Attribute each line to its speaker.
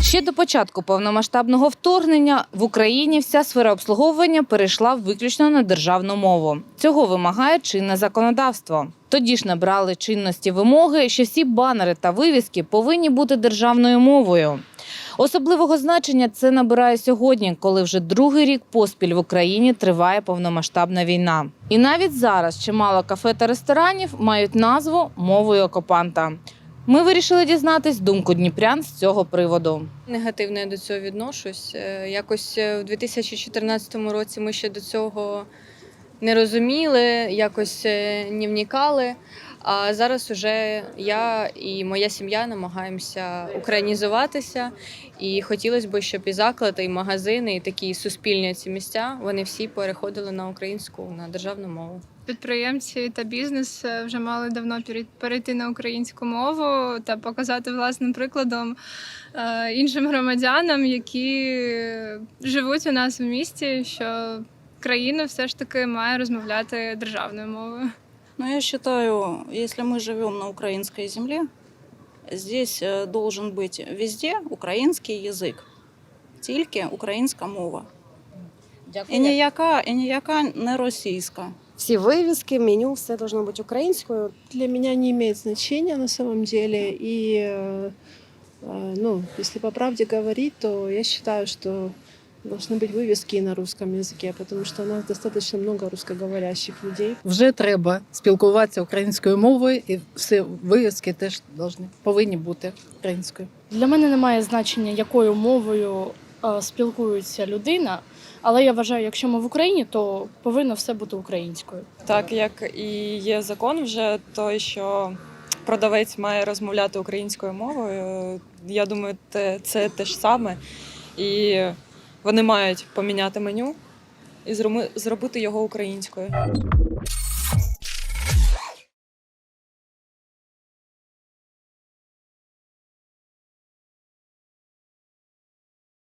Speaker 1: Ще до початку повномасштабного вторгнення в Україні вся сфера обслуговування перейшла виключно на державну мову. Цього вимагає чинне законодавство. Тоді ж набрали чинності вимоги, що всі банери та вивіски повинні бути державною мовою. Особливого значення це набирає сьогодні, коли вже другий рік поспіль в Україні триває повномасштабна війна. І навіть зараз чимало кафе та ресторанів мають назву мовою окупанта. Ми вирішили дізнатись думку дніпрян з цього приводу.
Speaker 2: Негативно я до цього відношусь. Е, Якось е, в 2014 році ми ще до цього не розуміли, якось е, не вникали. А зараз уже я і моя сім'я намагаємося українізуватися. І хотілося б, щоб і заклади, і магазини, і такі суспільні ці місця вони всі переходили на українську, на державну мову
Speaker 3: Підприємці та бізнес е, вже мали давно перей- перейти на українську мову та показати власним прикладом е, іншим громадянам, які живуть у нас в місті, що країна все ж таки має розмовляти державною мовою.
Speaker 4: Но я считаю, если мы живем на украинской земле, здесь э, должен быть везде український язик, тільки українська мова. І ніяка, і ніяка не російська.
Speaker 5: Всі вивіски, меню, все должно бути українською.
Speaker 6: для меня не имеет значения на самом деле. И, э, э, ну, если по правде говорить, то я считаю, что должны быть вывески и на русском языке, потому что у нас достаточно много русскоговорящих людей.
Speaker 7: Вже треба спілкуватися українською мовою, і всі вивіски теж должны, повинні бути українською.
Speaker 8: Для мене немає значення, якою мовою е, спілкується людина, але я вважаю, якщо ми в Україні, то повинно все бути українською.
Speaker 9: Так як і є закон вже той, що продавець має розмовляти українською мовою. Я думаю, те- це те ж саме. І вони мають поміняти меню і зробити його українською.